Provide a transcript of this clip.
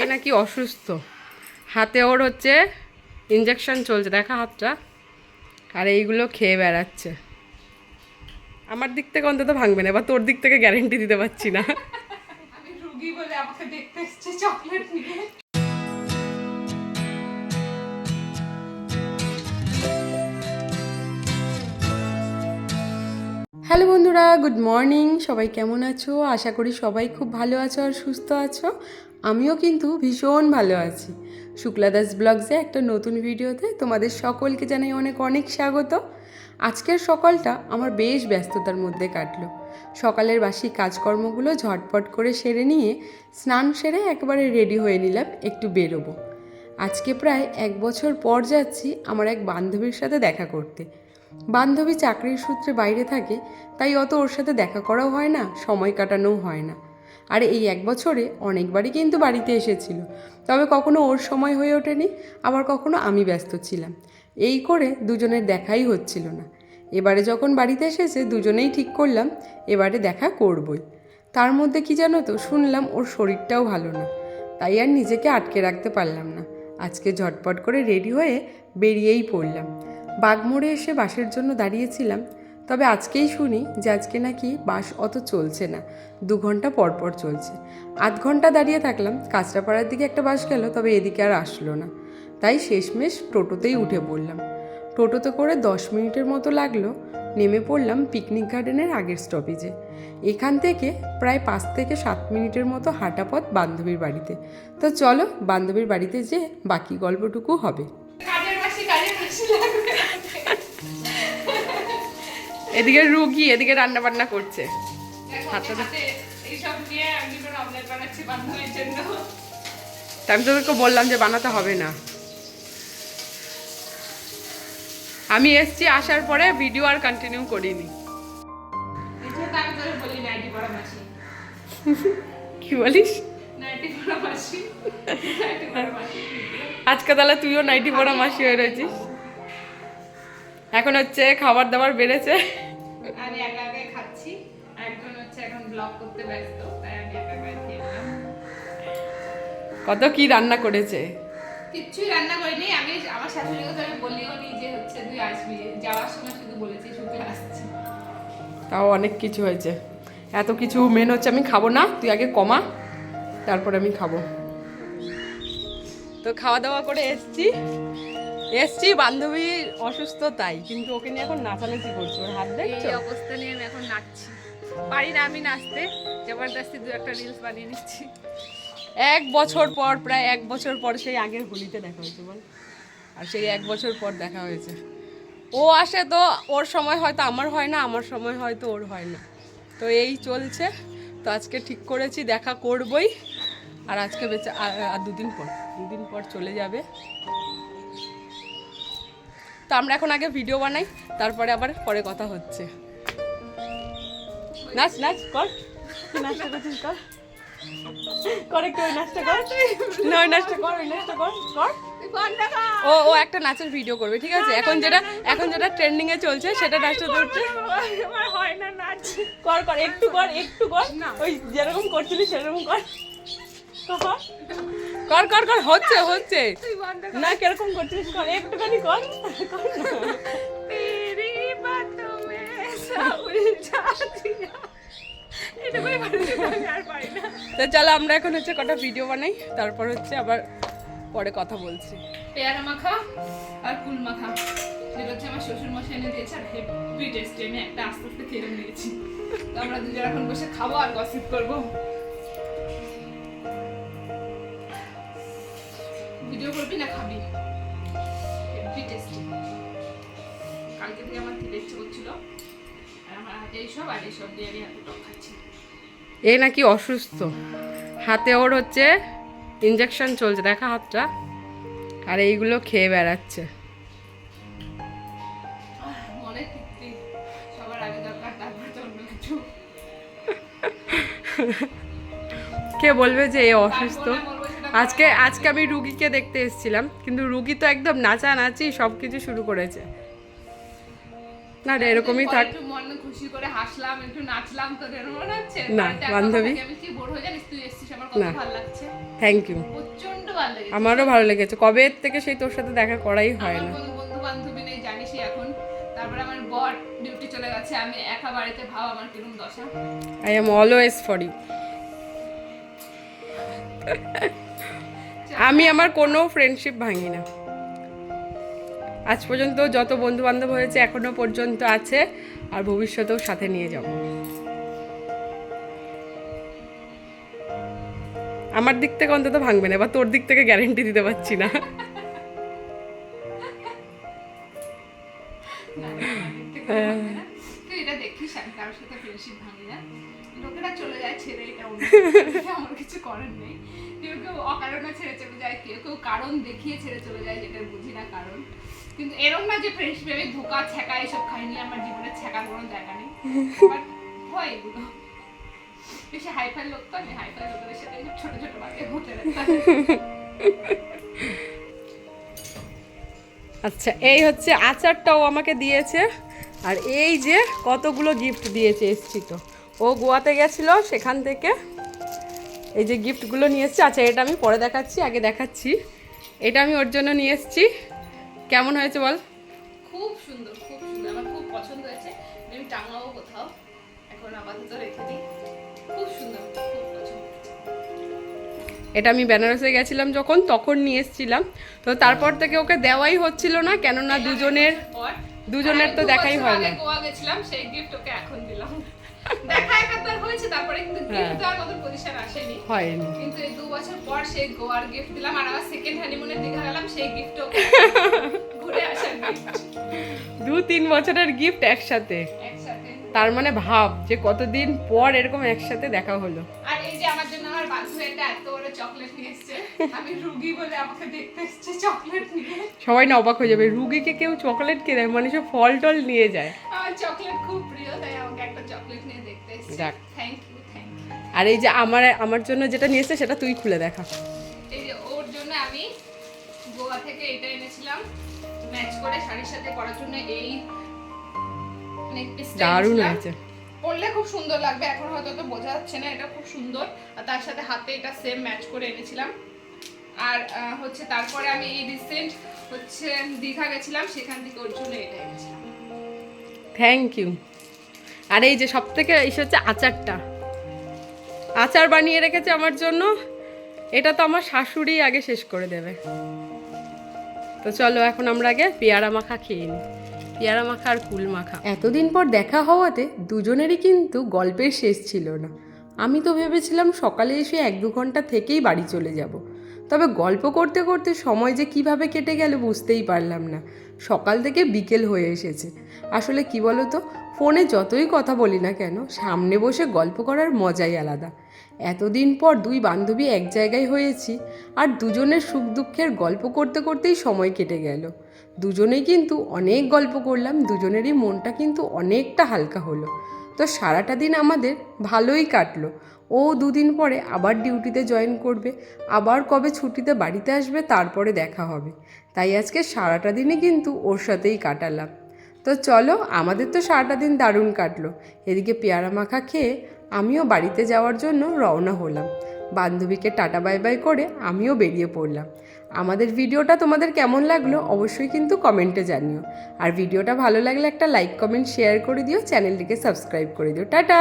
এ নাকি অসুস্থ। হাতে ওর হচ্ছে ইঞ্জেকশন চলছে দেখা হাতটা। আর এইগুলো খেয়ে বেড়াচ্ছে। আমার দিক থেকে অন্তত ভাঙবে না এবার তোর দিক থেকে গ্যারেন্টি দিতে পারছি না। আমি রুগী বলে আমাকে দেখতে এসছে চকলেট নিয়ে। হ্যালো বন্ধুরা, গুড মর্নিং। সবাই কেমন আছো? আশা করি সবাই খুব ভালো আছো আর সুস্থ আছো। আমিও কিন্তু ভীষণ ভালো আছি। শুক্লা দাস ব্লগসে একটা নতুন ভিডিওতে তোমাদের সকলকে জানাই অনেক অনেক স্বাগত। আজকের সকালটা আমার বেশ ব্যস্ততার মধ্যে কাটলো। সকালের বাসি কাজকর্মগুলো ঝটপট করে সেরে নিয়ে স্নান সেরে একেবারে রেডি হয়ে নিলাম, একটু বেরোবো। আজকে প্রায় এক বছর পর যাচ্ছি আমার এক বান্ধবীর সাথে দেখা করতে। বান্ধবী চাকরির সূত্রে বাইরে থাকে, তাই অত ওর সাথে দেখা করাও হয় না, সময় কাটানোও হয় না। আর এই এক বছরে অনেকবারই কিন্তু বাড়িতে এসেছিল। তবে কখনো ওর সময় হয়ে ওঠেনি, আবার কখনো আমি ব্যস্ত ছিলাম। এই করে দুজনের দেখাই হচ্ছিল না। এবারে যখন বাড়িতে এসেছে, দুজনেই ঠিক করলাম, এবারে দেখা করবই। তার মধ্যে কি জানো তো, শুনলাম ওর শরীরটাও ভালো না। তাই আর নিজেকে আটকে রাখতে পারলাম না। আজকে ঝটপট করে রেডি হয়ে বেরিয়েই পড়লাম। বাগমোড়ে এসে বাসের জন্য দাঁড়িয়েছিলাম, তবে আজকেই শুনি যে আজকে নাকি বাস অত চলছে না, দু ঘণ্টা পর পর চলছে। আধ ঘণ্টা দাঁড়িয়ে থাকলাম, কাঁচরাপাড়ার দিকে একটা বাস গেল, তবে এদিকে আর আসলো না। তাই শেষমেশ টোটোতেই উঠে পড়লাম। টোটোতে করে দশ মিনিটের মতো লাগল, নেমে পড়লাম পিকনিক গার্ডেনের আগের স্টপেজে। এখান থেকে প্রায় পাঁচ থেকে সাত মিনিটের মতো হাঁটা পথ বান্ধবীর বাড়িতে। তো চলো বান্ধবীর বাড়িতে যে বাকি গল্পটুকু হবে। এদিকে রুগী এদিকে রান্না বান্না করছে আমি তোদেরকে বললাম যে বানাতে হবে না। আমি এসছি আসার পরে ভিডিও আর কন্টিনিউ করিনি। পরা কি বলিস? পরা পরা আজকে তাহলে তুইও নাইটি পড়া মাসি হয়ে রয়েছিস। এখন হচ্ছে খাবার দাবার বেড়েছে। আমি একা একাই খাচ্ছি একজন হচ্ছে এখন ব্লগ করতে ব্যস্ত তাই আমি একা একাই কত কি রান্না করেছে? কিচ্ছুই রান্না করিনি আমি আমার শাশুড়িকে তো আমি বলিও নি যে হচ্ছে তুই আসবি। যাওয়ার সময় শুধু বলেছি শুক্লা আসছি। তাও অনেক কিছু হয়েছে। এত কিছু মেন হচ্ছে আমি খাব না তুই আগে কমা তারপর আমি খাব। তো খাওয়া দাওয়া করে এসছি। এসছি বান্ধবী অসুস্থ তাই কিন্তু ওকে নিয়ে এখন নাচানাচি করছি। ওর হাত দেখছ? এই অবস্থা নিয়ে আমি এখন নাচছি। পারি না আমি নাচতে জবরদস্তি দু একটা রিলস বানিয়ে নিচ্ছি। এক বছর পর প্রায় এক বছর পর সেই আগের হোলিতে দেখা হয়েছে বল। আর সেই এক বছর পর দেখা হয়েছে। ও আসে তো ওর সময় হয়তো আমার হয় না আমার সময় হয়তো ওর হয় না। তো এই চলছে। তো আজকে ঠিক করেছি দেখা করবই। আর আজকে বেঁচে আর আর দুদিন পর দুদিন পর চলে যাবে। তো আমরা এখন আগে ভিডিও বানাই, তারপরে আবার পরে কথা হচ্ছে। নাচ নাচ, কর। কর। একটু ওই নাচটা কর। না, ওই নাচটা কর, ওই নাচটা কর কর। ও একটা নাচের ভিডিও করবে, ঠিক আছে? এখন যেটা এখন যেটা চলছে, সেটা হয় না নাচ কর কর, একটু কর একটু কর। ওই যেরকম করছিলি সেরকম কর। কর কর কর হচ্ছে হচ্ছে। না কীরকম করছিস কর একটুখানি কর। তো চলো আমরা এখন হচ্ছে কটা ভিডিও বানাই তারপর হচ্ছে আবার পরে কথা বলছি। পেয়ারা মাখা আর কুল মাখা যেটা হচ্ছে আমার শ্বশুর মশাই এনে দিয়েছে আর হেভি টেস্টি আমি একটা আস্তে আস্তে খেয়ে নিয়েছি। তো আমরা দুজন এখন বসে খাব আর গসিপ করব। ভিডিও করবি না খাবি? হেভি টেস্টি কালকে থেকে আমার খেতে ইচ্ছে করছিল আর আমার হাতে এইসব আর এইসব দিয়ে আমি হাতে টক খাচ্ছি। এ নাকি অসুস্থ। হাতে ওর হচ্ছে ইঞ্জেকশন চলছে দেখা হাতটা। আর এইগুলো খেয়ে বেড়াচ্ছে। কে বলবে যে এ অসুস্থ? আজকে আজকে আমি রুগীকে দেখতে এসেছিলাম কিন্তু রুগী তো একদম নাচানাচি সব কিছু শুরু করেছে। না রে এরকমই থাক। একটু মন খুশি করে হাসলাম একটু নাচলাম এরকম মনে হচ্ছে। না, বান্ধবী। আমি কি বোর হয়ে জানিস? তুই এসেছিস আমার কত। ভালো লাগছে। থ্যাংক ইউ প্রচণ্ড ভালো লেগেছে। আমারও ভালো লেগেছে। কবে থেকে সেই তোর সাথে দেখা করাই হয় না। বন্ধু বান্ধবী নেই জানিসই এখন। তারপরে আমার বর ডিউটি চলে গেছে আমি একা বাড়িতে ভাব আমার কিরম দশা। I am always for you আমি আমার কোনো ফ্রেন্ডশিপ ভাঙি না আজ পর্যন্ত যত বন্ধু বান্ধব হয়েছে এখনও পর্যন্ত আছে আর ভবিষ্যতেও সাথে নিয়ে যাব আমার দিক থেকে অন্তত ভাঙবে না বা তোর দিক থেকে গ্যারেন্টি দিতে পারছি না এটা দেখিস আমি কারোর সাথে ফ্রেন্ডশিপ ভাঙি না লোকেরা চলে যায় ছেড়ে এটা আমার কিছু করার নেই। কেউ কেউ অকারণে ছেড়ে চলে যায় কেউ কেউ কারণ দেখিয়ে ছেড়ে চলে যায় যেটা বুঝি না কারণ। কিন্তু এরকম না যে ফ্রেন্ডশিপ আমি ধোকা ছ্যাঁকা এসব খাইনি আমার জীবনে ছ্যাঁকার কোনো জায়গা নেই। হয় এগুলো। বেশি হাইফাই লোক তো আমি হাইফাই সাথে ছোট ছোট ঘটে আচ্ছা এই হচ্ছে আচারটাও আমাকে দিয়েছে আর এই যে কতগুলো গিফট দিয়েছে এসছি তো। ও গোয়াতে গেছিল সেখান থেকে। এই যে গিফটগুলো নিয়ে এসছি। আচ্ছা এটা আমি পরে দেখাচ্ছি আগে দেখাচ্ছি। এটা আমি ওর জন্য নিয়ে এসছি। কেমন হয়েছে বল? খুব সুন্দর খুব সুন্দর। আমার খুব পছন্দ হয়েছে। আমি টাঙাবো কোথাও। এখন আপাতত রেখে দিই। খুব সুন্দর খুব পছন্দ। এটা আমি বেনারসে গেছিলাম যখন তখন নিয়ে এসেছিলাম। তো তারপর থেকে ওকে দেওয়াই হচ্ছিল না কেননা দুজনের দুজনের তো দেখাই হয় না। গেছিলাম সেই গিফট ওকে এখন দিলাম। দেখা একাত্তর হয়েছে তারপরে কিন্তু হ্যাঁ। গিফট দেওয়ার মতো পজিশন আসেনি। হয়নি। কিন্তু এই দু বছর পর সেই গোয়ার গিফট দিলাম আর আবার সেকেন্ড হানিমুনে দীঘা গেলাম সেই গিফটও ঘুরে আসার দু তিন বছরের গিফট একসাথে। তার মানে ভাব যে কতদিন পর এরকম একসাথে দেখা হলো। আর এই যে আমার জন্য আমার একটা এত বড় চকলেট নিয়ে এসেছে আমি রুগী বলে আমাকে দেখতে এসেছে চকলেট নিয়ে। সবাই না অবাক হয়ে যাবে। রুগীকে কেউ চকলেট কে দেয়? মানে সব ফল টল নিয়ে যায়। আমার চকলেট খুব প্রিয় তাই যাক। থ্যাংক ইউ থ্যাংক ইউ আর এই যে আমার আমার জন্য যেটা নিয়েছে সেটা তুই খুলে দেখা। এই যে ওর জন্য আমি গোয়া থেকে এটা এনেছিলাম ম্যাচ করে শাড়ির সাথে পরার জন্য এই দারুণ। হয়েছে। পরলে খুব সুন্দর লাগবে এখন হয়তো তো বোঝা যাচ্ছে না এটা খুব সুন্দর। আর তার সাথে হাতে এটা সেম ম্যাচ করে এনেছিলাম। আর হচ্ছে তারপরে আমি এই রিসেন্ট হচ্ছে দীঘা গেছিলাম সেখান থেকে ওর জন্য এটা এনেছিলাম। থ্যাংক ইউ আর এই যে সব থেকে এসে হচ্ছে আচারটা। আচার বানিয়ে রেখেছে আমার জন্য। এটা তো আমার শাশুড়ি আগে শেষ করে দেবে। তো চলো এখন আমরা আগে পেয়ারা মাখা খেয়ে নিই। পেয়ারা মাখা আর কুল মাখা। এতদিন পর দেখা হওয়াতে দুজনেরই কিন্তু গল্পের শেষ ছিল না। আমি তো ভেবেছিলাম সকালে এসে এক দু ঘণ্টা থেকেই বাড়ি চলে যাব। তবে গল্প করতে করতে সময় যে কীভাবে কেটে গেল বুঝতেই পারলাম না। সকাল থেকে বিকেল হয়ে এসেছে। আসলে কি বলো তো ফোনে যতই কথা বলি না কেন, সামনে বসে গল্প করার মজাই আলাদা। এতদিন পর দুই বান্ধবী এক জায়গায় হয়েছি, আর দুজনের সুখ দুঃখের গল্প করতে করতেই সময় কেটে গেল। দুজনেই কিন্তু অনেক গল্প করলাম, দুজনেরই মনটা কিন্তু অনেকটা হালকা হলো। তো সারাটা দিন আমাদের ভালোই কাটলো। ও দুদিন পরে আবার ডিউটিতে জয়েন করবে, আবার কবে ছুটিতে বাড়িতে আসবে, তারপরে দেখা হবে। তাই আজকে সারাটা দিনই কিন্তু ওর সাথেই কাটালাম। তো চলো, আমাদের তো সারাটা দিন দারুণ কাটলো। এদিকে পেয়ারা মাখা খেয়ে আমিও বাড়িতে যাওয়ার জন্য রওনা হলাম। বান্ধবীকে টাটা বাই বাই করে আমিও বেরিয়ে পড়লাম। আমাদের ভিডিওটা তোমাদের কেমন লাগল অবশ্যই কিন্তু কমেন্টে জানিও। আর ভিডিওটা ভালো লাগলে একটা লাইক, কমেন্ট, শেয়ার করে দিও। চ্যানেলটিকে সাবস্ক্রাইব করে দিও। টাটা!